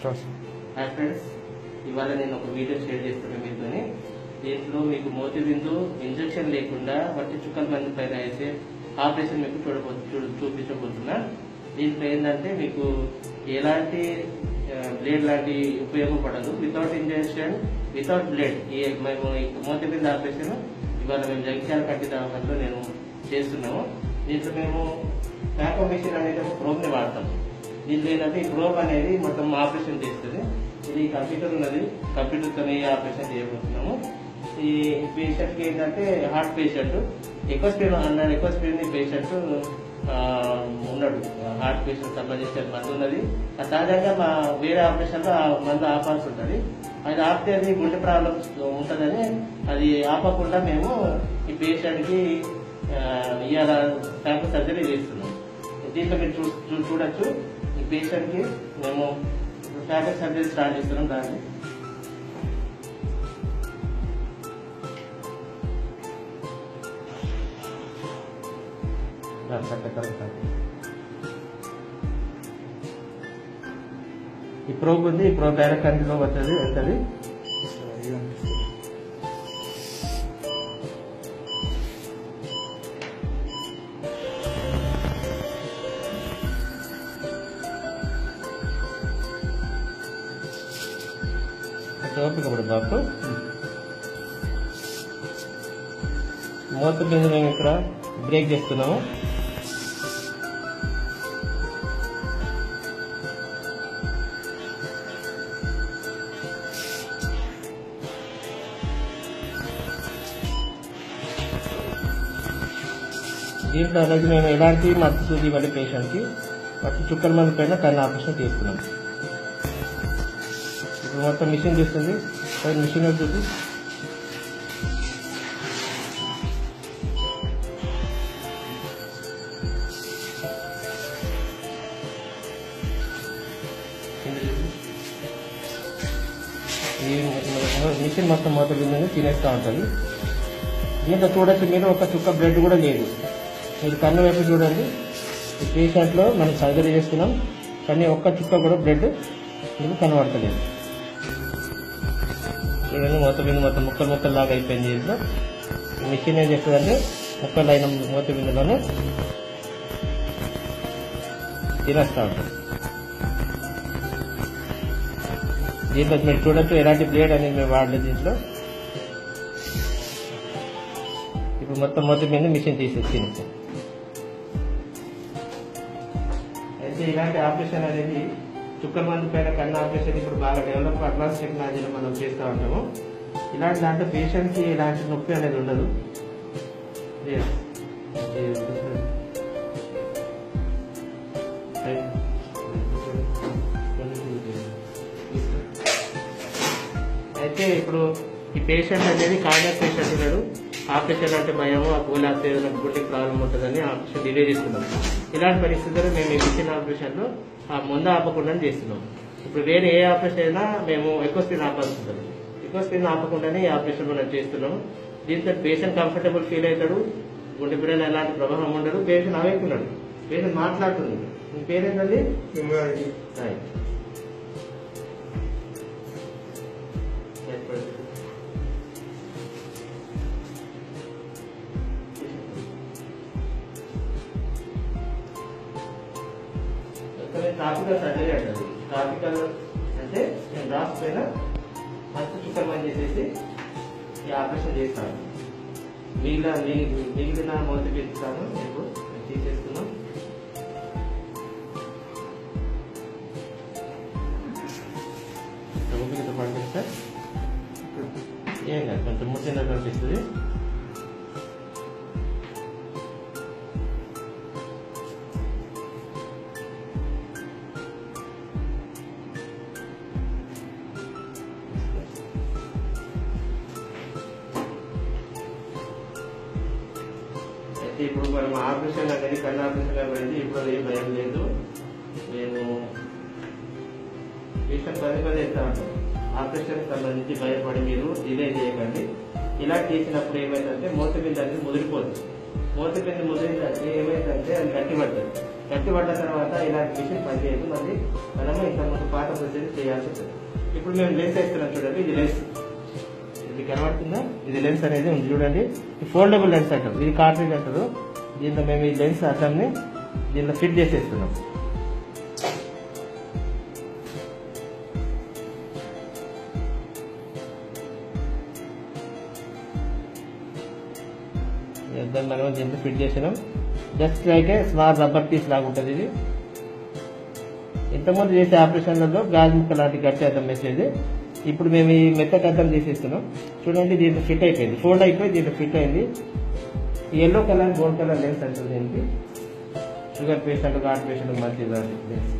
Hi friends ఇవాళ నేను ఒక వీడియో షేర్ చేస్తున్నాను మీతోని. దీంట్లో మీకు మోతి బిందు ఇంజక్షన్ లేకుండా వట్టి చుక్కల మంది పైన వేసే ఆపరేషన్ మీకు చూడబో చూపించబోతున్నా. దీంట్లో ఏంటంటే మీకు ఎలాంటి బ్లేడ్ లాంటి ఉపయోగపడదు వితౌట్ ఇంజక్షన్ వితౌట్ బ్లేడ్ ఈ మేము మోతి బిందు ఆపరేషన్ ఇవాళ మేము జగిత్యాల కట్టి దవాఖానలో నేను చేస్తున్నాము. దీంట్లో మేము ప్యాకో మిషన్ అనేది ఒక ప్రోబ్ని వాడతాం దీంట్లో ఏంటంటే గ్లోబ్ అనేది మొత్తం ఆపరేషన్ చేస్తుంది. ఇది కంప్యూటర్ ఉన్నది. కంప్యూటర్తో ఆపరేషన్ చేయబోతున్నాము. ఈ పేషెంట్కి ఏంటంటే హార్ట్ పేషెంట్. ఎక్కువ స్పీడ్ అన్నాడు ఎక్కువ స్పీడ్ పేషెంట్ ఉన్నాడు హార్ట్ పేషెంట్ సంబంధించిన మందు ఉన్నది. తాజాగా సహజంగా మా వేరే ఆపరేషన్లో ఆ మందు ఆపాల్సి ఉంటుంది. అది ఆపితే అది గుండె ప్రాబ్లమ్స్ ఉంటుందని అది ఆపకుండా మేము ఈ పేషెంట్కి ఇవాళ ట్యాంక్ సర్జరీ చేస్తున్నాం. దీంట్లో మీరు చూ- చూడొచ్చు. ఈ పేషెంట్కి మేము ప్యాకెట్ సర్జరీ స్టార్ట్ చేస్తున్నాం దాన్ని. ఈ ప్రోబ్ ఉంది ఈ ప్రోబ్ డైరెక్ట్ కంటిలో వస్తుంది వెళ్తుంది. మూత మీద మేము ఇక్కడ బ్రేక్ చేస్తున్నాము. దీంట్లో అనేది మేము ఎలాంటి మత్తు సూది ఇవ్వాలి పేషెంట్కి మత్తు చుక్కల మంది పైన కన్ను ఆపరేషన్ చేస్తున్నాం ఇప్పుడు మొత్తం మిషన్ చూస్తుంది మిషన్ వచ్చేసి మిషన్ మొత్తం మూత బిందుని తినేస్తూ ఉంటుంది. దీంట్లో చూడొచ్చు మీరు ఒక చుక్క బ్లడ్ కూడా లేదు. మీరు కన్ను వైపు చూడండి. ఈ పేషెంట్లో మనం సర్జరీ చేస్తున్నాం. కానీ ఒక్క చుక్క కూడా బ్లడ్ మీకు కనబడతలేదు. చూడండి మూత బిందు మొత్తం ముక్కలు ముక్కలు లాగా అయిపోయింది దీంట్లో మిషన్ ఏం చేస్తుందంటే ముక్కలు అయిన మూత బిందులోనే తినేస్తూ ఉంటుంది. దీంట్లో మీరు చూడొచ్చు ఎలాంటి బ్లేడ్ అనేది మేము వాడలేదు దీంట్లో. ఇప్పుడు మొత్తం మొదటి మీద మిషన్ తీసేసింది. అయితే ఇలాంటి ఆపరేషన్ అనేది చుక్కల మందు పైన కన్ను ఆపరేషన్ ఇప్పుడు బాగా డెవలప్ అడ్వాన్స్ టెక్నాలజీలో మనం చేస్తూ ఉంటాము. ఇలాంటి దాంట్లో పేషెంట్కి ఇలాంటి నొప్పి అనేది ఉండదు. Yes. అయితే ఇప్పుడు ఈ పేషెంట్ అనేది కార్డియాక్ పేషెంట్ ఉన్నాడు. ఆపరేషన్ అంటే భయము ఆ గోళ గుండెకి ప్రాబ్లం ఉంటుందని ఆపరేషన్ డిలే చేస్తున్నాం. ఇలాంటి పరిస్థితుల్లో మేము ఈ మిషన్ ఆపరేషన్లో ఆ ముందు ఆపకుండా చేస్తున్నాం. ఇప్పుడు వేరే ఏ ఆపరేషన్ అయినా మేము ఎక్కువ స్పీడ్ ఆపాల్సి ఉంటుంది ఎక్కువ స్పీడ్ ఆపకుండానే ఈ ఆపరేషన్ మనం చేస్తున్నాము దీంతో పేషెంట్ కంఫర్టబుల్ ఫీల్ అవుతాడు. గుండె పైన ఎలాంటి ప్రభావం ఉండదు. పేషెంట్ అవేకున్నాడు పేషెంట్ మాట్లాడుతుంది మీ పేరేంటండి? టాపికల్ సర్జరీ అంటారు. ట్రాఫికల్ అంటే నేను డ్రాప్స్ పైన ఫస్ట్ చుక్కలు చేసేసి ఈ ఆపరేషన్ చేస్తాను. మిగిలిన మిగిలిన మొదటి పెంచుతాను. మీకు తీసేస్తున్నాం. ఓపికతో పంపిస్తే ఏం కాదు కొంచెం ముట్టిన కనిపిస్తుంది. అయితే ఇప్పుడు మనం ఆపరేషన్ అనేది కన్ను ఆపరేషన్ అనేది ఇప్పుడు ఏం భయం లేదు. నేను పేషెంట్ పదే పదే చెప్తా ఉంటాను ఆపరేషన్ సంబంధించి భయపడి మీరు డిలే చేయకండి. ఇలా చేసినప్పుడు ఏమైందంటే మోత అనేది ముదిరిపోతుంది మోత ముదిరిందంటే ఏమైందంటే అది గట్టి గట్టిపడ్డ గట్టి పడ్డ తర్వాత ఇలాంటి మిషన్ పనిచేయదు. మళ్ళీ మనము ఇంతకుముందు పాత ప్రొసీజర్ చేయాల్సి ఉంటుంది. ఇప్పుడు మేము లేస్ వేస్తున్నాం చూడండి ఇది లేస్తుంది. మీకు కనబడుతుందా? ఇది లెన్స్ అనేది ఉంది చూడండి. ఇది ఫోల్డబుల్ లెన్స్ అంటారు. ఇది కార్ట్రీజ్ అంటారు. దీంట్లో మేము ఈ లెన్స్ అట్లనే దీంట్లో ఫిట్ చేసేస్తున్నాం. దాన్ని మనం దీంట్లో ఫిట్ చేసినాం just like small rubber piece లాగా ఉంటుంది ఇది. ఇంతకుముందు చేసే ఆపరేషన్లలో గాజు ముక్క లాంటి గట్టి అర్థం వేసేది ఇప్పుడు మేము ఈ మెత్త అర్థం చేసేస్తున్నాం. చూడండి దీంట్లో ఫిట్ అయిపోయింది. ఫోల్డ్ అయిపోయి దీంట్లో ఫిట్ అయింది. Yellow colour gold colour lens అంటుంది దీనికి. షుగర్ పేషెంట్ హార్ట్ పేషెంట్ మంచి లెన్స్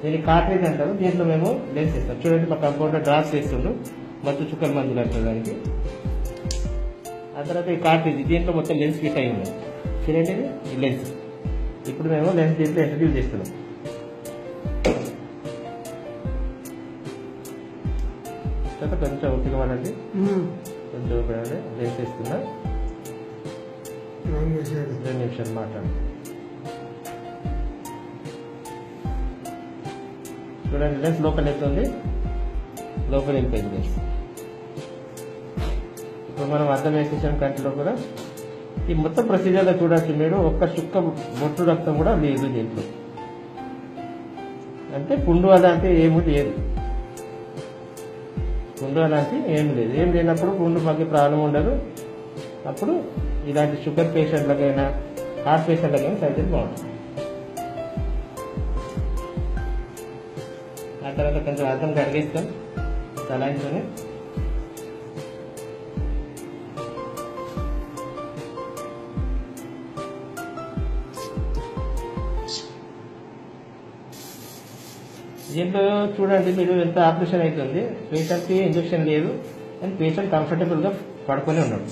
దీనికి కార్ట్రేజ్ అంటారు. దీంట్లో మేము లెన్స్ ఇస్తాం చూడండి మా కంపౌండర్ డ్రాస్ చేస్తుండ్రు. మత్తు చుక్కల మందులు అంటారు దానికి. ఆ తర్వాత ఈ కార్ట్రేజ్ దీంట్లో మొత్తం లెన్స్ ఫిట్ అయింది. చూడండి లెన్స్ ఇప్పుడు మేము లెన్స్ దీంట్లో ఇంట్రడ్యూస్ చేస్తున్నాం. తర్వాత కొంచెం పడండి కొంచెం లెన్స్ ఇస్తున్నా రెండు నిమిషాలు మాట్లాడు. చూడండి లెన్స్ లోపల ఎత్తుంది లోపల వెళ్ళిపోయింది లెన్స్ ఇప్పుడు మనం అర్థం వేసేసాం కంటిలో కూడా ఈ మొత్తం ప్రొసీజర్లో చూడొచ్చు మీరు. ఒక్క చుక్క బొట్టు రక్తం కూడా లేదు దీంట్లో. అంటే పుండు అలాంటి ఏమి లేదు పుండు ఏం లేదు. ఏం లేనప్పుడు గుండు మాకు ప్రాబ్లం ఉండదు. అప్పుడు ఇలాంటి షుగర్ పేషెంట్లకైనా హార్ట్ పేషెంట్లకైనా సర్జరీ బాగుంటుంది. ఆ తర్వాత కొంచెం అర్థం కడిగేస్తాం తలాయించుకొని దీంట్లో చూడండి మీరు ఎంత ఆపరేషన్ అవుతుంది. పేషెంట్కి ఇంజక్షన్ లేదు. అండ్ పేషెంట్ కంఫర్టబుల్గా పడుకొని ఉన్నాడు.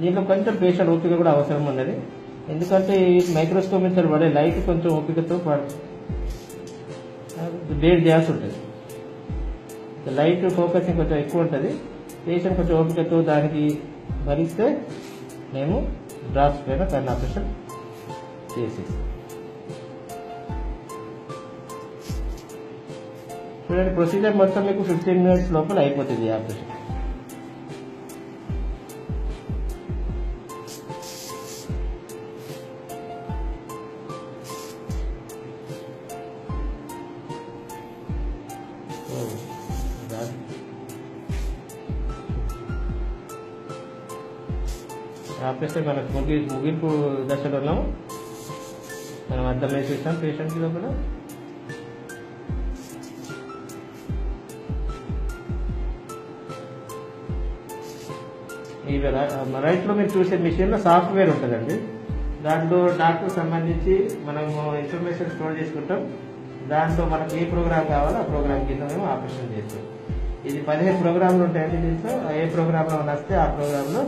దీంట్లో కొంచెం పేషెంట్ ఓపిక కూడా అవసరం ఉన్నది. ఎందుకంటే ఈ మైక్రోస్కోప్ మీద పడే లైట్ కొంచెం ఓపికతో డేట్ చేయాల్సి ఉంటుంది. లైట్ ఫోకసింగ్ కొంచెం ఎక్కువ ఉంటుంది. పేషెంట్ కొంచెం ఓపికతో దానికి భరిస్తే మేము డ్రాప్స్ పైన కన్ను ఆపరేషన్ చేసేస్తాం. చూడండి ప్రొసీజర్ మొత్తం మీకు ఫిఫ్టీన్ మినిట్స్ లోపల అయిపోతుంది ఈ ఆపరేషన్ ఆపేస్తే రాదు. మనకు ముగి ముగింపు దశలో ఉన్నాము మనం అర్థం వేసేసాం పేషెంట్కి లోపల ఈ రైతులో మీరు చూసే మిషన్లో సాఫ్ట్వేర్ ఉంటుందండి. దాంట్లో డాక్టర్ సంబంధించి మనము ఇన్ఫర్మేషన్ స్టోర్ చేసుకుంటాం. దాంట్లో మనకి ఏ ప్రోగ్రామ్ కావాలో ఆ ప్రోగ్రామ్ కింద మేము ఆపరేషన్ చేస్తాం. ఇది పదిహేను ప్రోగ్రాంలు ఉంటాయండి దీంట్లో. ఏ ప్రోగ్రాంలో నస్తే వస్తే ఆ ప్రోగ్రాంలో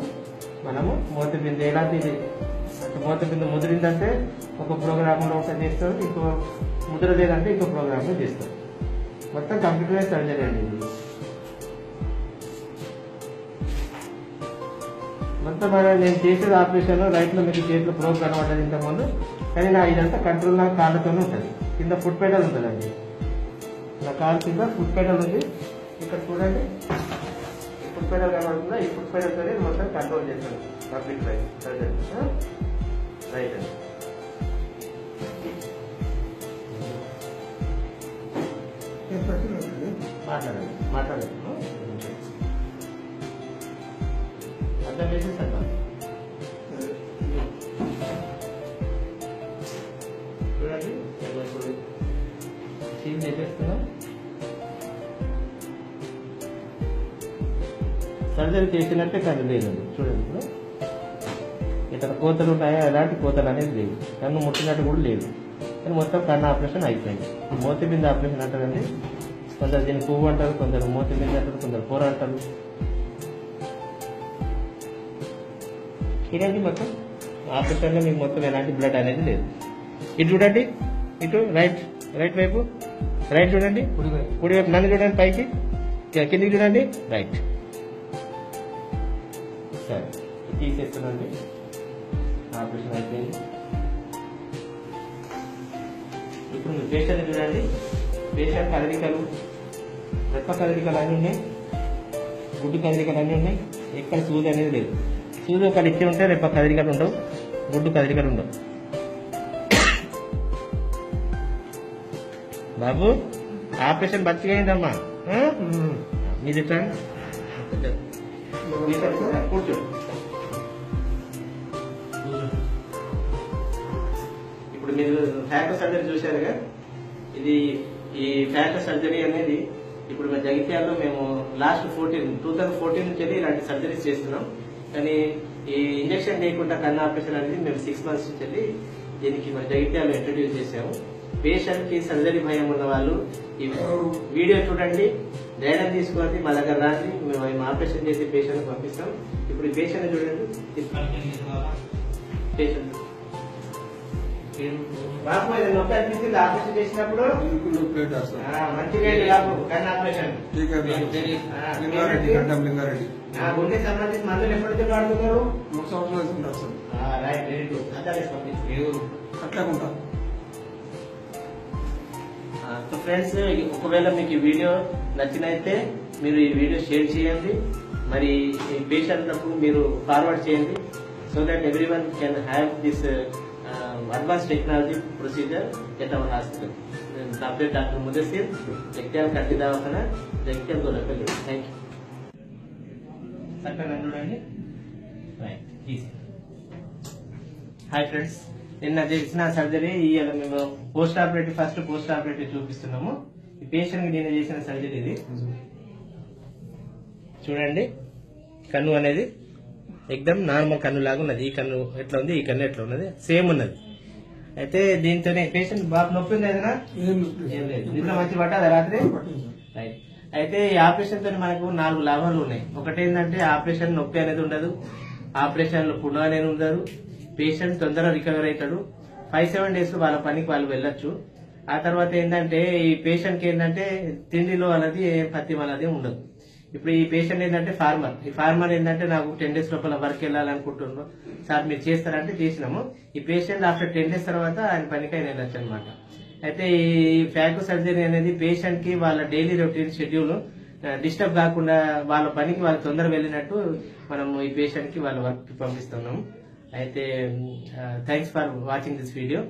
మనము మూతబిందు బిందు ఎలాంటిది మూతబిందు ముదిరిందంటే ఒక ప్రోగ్రాంలో ఒకటి చేస్తాం ఇంకో ముద్ర లేదంటే ఇంకో ప్రోగ్రాంలో చేస్తాం మొత్తం కంప్యూటరైజ్ సర్జరీ అండి ఇది. మొత్తం నేను చేసేది ఆపరేషన్ రైట్లో మీకు చేతిలో ప్రోగ్ కనబడ్డది ఇంతకు ముందు కానీ నా ఇదంతా కంట్రోల్ నా కాళ్ళతోనే ఉంటుంది. కింద ఫుట్ పెడల్ ఉంటుందండి. నా కాలు కింద ఫుట్ పెడల్ ఉంది. ఇక్కడ చూడండి. ఫుట్ పెడల్ కనబడుతుందా? ఈ ఫుట్ పెడల్ తోనే మొత్తం కంట్రోల్ చేస్తాను. కంప్లీట్ రైట్ రైట్ అండి. మాట్లాడండి. మాట్లాడండి. చూడండి. ఇప్పుడు చేసేస్తున్నా సర్జరీ చేసినట్టే కన్ను లేదండి. చూడండి ఇప్పుడు. ఇతర కోతలు ఉన్నాయా ఎలాంటి కోతలు అనేది లేవు. కన్ను ముట్టినట్టు కూడా లేదు. కానీ మొత్తం కన్ను ఆపరేషన్ అయిపోయింది. మోతి బింద ఆపరేషన్ అంటారండి. కొందరు దీన్ని పువ్వు అంటారు కొందరు మోతి బింద అంటారు కొందరు కూర అంటారు. చూడండి మొత్తం ఆపరేషన్లో మీకు మొత్తం ఎలాంటి బ్లడ్ అనేది లేదు ఇటు చూడండి ఇటు రైట్ రైట్ వైపు రైట్ చూడండి కుడి వైపు నన్ను చూడండి పైకి ఇక కిందికి చూడండి రైట్ సరే తీసేస్తున్నాండి ఆపరేషన్ అయిపోయింది ఇప్పుడు మీరు పేషెంట్ చూడండి పేషెంట్ కదలికలు రెప్ప కదలికలు అన్నీ ఉన్నాయి గుడ్డు కదలికలు అన్నీ ఉన్నాయి ఎక్కడ సూది అనేది లేదు సూది ఒక నిత్యం ఉంటే రేపు కదిలికలు ఉండవు. గుడ్డు కదిలికలు ఉండవు. బాబు ఆపరేషన్ బతిగా మీది ఎట్లా కూర్చో ఇప్పుడు మీరు ఫ్యాకల్ సర్జరీ చూశారుగా? ఇది ఈ ఫ్యాకల్ సర్జరీ అనేది ఇప్పుడు మా జగిత్యాల్లో మేము last fourteen two thousand fourteen నుంచి ఇలాంటి సర్జరీస్ చేస్తున్నాం. కానీ ఈ ఇంజక్షన్ లేకుండా కన్ను ఆపరేషన్ అనేది మేము సిక్స్ మంత్స్ నుంచి వెళ్ళి దీనికి మన జగిత్యాలు ఇంట్రడ్యూస్ చేసాము పేషెంట్కి సర్జరీ భయం ఉన్న వాళ్ళు ఇప్పుడు వీడియో చూడండి ధైర్యం తీసుకోండి మా దగ్గర రాసి మేము ఆయన ఆపరేషన్ చేసి పేషెంట్ పంపిస్తాం. ఇప్పుడు పేషెంట్ చూడండి. పేషెంట్ బాబు ఆపరేషన్ చేసినప్పుడు? మంచి రేటు కానీ ఆపరేషన్ లింగారెడ్డి. ఎప్పటికీ వాడుతున్నారు? సార్. అదే పంపించు అట్లా ఫ్రెండ్స్ ఒకవేళ మీకు ఈ వీడియో నచ్చినైతే మీరు ఈ వీడియో షేర్ చేయండి. మరి ఈ పేషెంట్లకు మీరు ఫార్వర్డ్ చేయండి. So that everyone can have this advance technology procedure at our hospital doctor Mudasir Jagtial కట్టి దవాఖాన జగ్త్యాల థ్యాంక్ యూ చక్కగా చూడండి. హాయ్ ఫ్రెండ్స్ నిన్న చేసిన సర్జరీ ఇవాళ మేము post operative first post operative చూపిస్తున్నాము. ఈ పేషెంట్కి నేను చేసిన సర్జరీ ఇది. చూడండి కన్ను అనేది ఎక్దమ్ నార్మల్ కన్ను లాగా ఉన్నది. ఈ కన్ను ఎట్లా ఉంది ఈ కన్ను ఎట్లా ఉన్నది సేమ్ ఉన్నది. అయితే దీంతోనే పేషెంట్ బాగా నొప్పి ఉంది ఏదైనా? ఏం లేదు. నిద్ర మంచి పట్టదా రాత్రి రైట్ అయితే ఈ ఆపరేషన్తో మనకు నాలుగు లాభాలు ఉన్నాయి. ఒకటి ఏంటంటే ఆపరేషన్ నొప్పి అనేది ఉండదు. ఆపరేషన్లో అనేది ఉండదు. పేషెంట్ తొందరగా రికవర్ అవుతాడు. ఫైవ్ సెవెన్ డేస్ వాళ్ళ పనికి వాళ్ళు వెళ్ళొచ్చు. ఆ తర్వాత ఏంటంటే ఈ పేషెంట్కి ఏంటంటే తిండిలో అనేది పత్తి అనేది ఉండదు. ఇప్పుడు ఈ పేషెంట్ ఏంటంటే ఫార్మర్. ఈ ఫార్మర్ ఏంటంటే నాకు టెన్ డేస్ లోపల వర్క్ వెళ్ళాలనుకుంటున్నాను సార్ మీరు చేస్తారంటే చేసినాము. ఈ పేషెంట్ ఆఫ్టర్ టెన్ డేస్ తర్వాత ఆయన పనికి ఆయన వెళ్ళొచ్చు అనమాట అయితే ఈ ఫ్యాకు సర్జరీ అనేది పేషెంట్కి వాళ్ళ డైలీ రొటీన్ షెడ్యూల్ డిస్టర్బ్ కాకుండా వాళ్ళ పనికి వాళ్ళు తొందరగా వెళ్ళినట్టు మనం ఈ పేషెంట్కి వాళ్ళ వర్క్ పంపిస్తున్నాం అయితే thanks for watching this video.